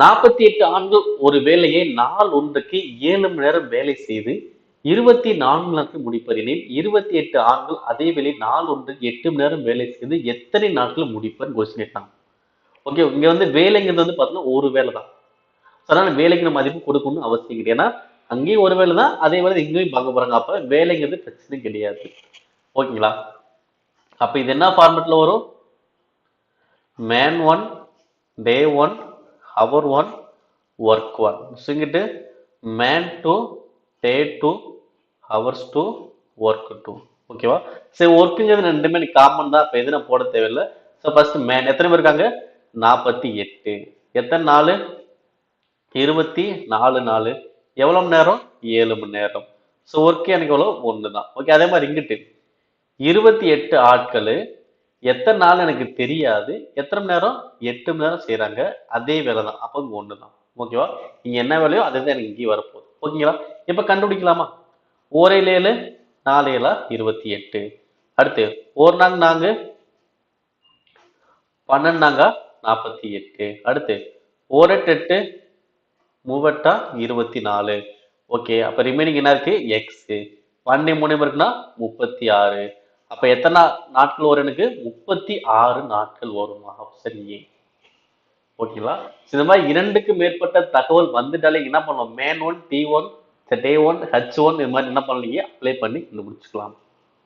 நாற்பத்தி எட்டு ஆண்கள் ஒரு வேலையை நாள் ஒன்றுக்கு ஏழு மணி நேரம் வேலை செய்து இருபத்தி நான்கு நாட்கள் முடிப்பர் இருபத்தி எட்டு ஆண்கள் அதே வேலை நாள் ஒன்றுக்கு எட்டு மணி நேரம் வேலை செய்து எத்தனை நாட்கள் முடிப்பர் கொஸ்டின் கேட்டாங்க ஓகே இங்க வந்து வேலைங்கிறது வந்து பார்த்தீங்கன்னா ஒரு வேலை தான். அதனால வேலைங்கிற மதிப்பு கொடுக்கணும்னு அவசியம் கிடையாது. ஏன்னா அங்கேயும் ஒரு வேலை தான் அதே வேலை இங்கேயும் பார்க்க போறாங்க. அப்ப வேலைங்கிறது பிரச்சனை கிடையாது. ஓகேங்களா அப்ப இது என்ன ஃபார்மெட்ல வரும்? Man one day one hour one work one இங்கிட்டு man two day two hours two work two ஓகேவா சரி ஒர்க்குங்கிறது ரெண்டுமே காமன் தான். இப்போ எது நான் போட தேவையில்லை. ஸோ ஃபர்ஸ்ட் மேன் எத்தனை பேர் இருக்காங்க? நாற்பத்தி எட்டு. எத்தனை நாள் இருபத்தி நாலு நாள் எவ்வளோ மணி நேரம்? ஏழு மணி நேரம். ஸோ ஒர்க்கு எனக்கு எவ்வளோ ஒன்று தான். ஓகே அதே மாதிரி இங்கிட்டு. இருபத்தி எட்டு ஆட்கள் எத்தனை நாள் எனக்கு தெரியாது. எத்தனை மணி நேரம்? எட்டு மணி நேரம் செய்கிறாங்க அதே வேலை தான் அப்போ ஒன்று தான் ஓகேவா? இங்கே என்ன வேலையோ அதே தான் எனக்கு இங்கேயும் வரப்போகுது. ஓகேங்களா? இப்போ கண்டுபிடிக்கலாமா? ஓரையில் ஏழு நாலு ஏழா இருபத்தி எட்டு. அடுத்து ஒரு நாங் நாங்க பன்னெண்டு பன்னெண்டாங்க நாற்பத்தி எட்டு. அடுத்து ஓரெட்டு எட்டு மூவெட்டா இருபத்தி நாலு. ஓகே அப்போ ரிமைனிங் என்ன இருக்கு? எக்ஸு பன்னெண்டு மூணு இருக்குன்னா முப்பத்தி ஆறு. அப்ப எத்தனை நாட்கள் வரும் எனக்கு? முப்பத்தி ஆறு நாட்கள் வரும். ஆப்ஷன் ஏ ஓகேங்களா இந்த மாதிரி இரண்டுக்கு மேற்பட்ட தகவல் வந்துட்டாலே என்ன பண்ணுவோம்? Man one T one day one H one இது மாதிரி என்ன பண்ணலீங்க அப்ளை பண்ணி கண்டுபிடிச்சிக்கலாம்.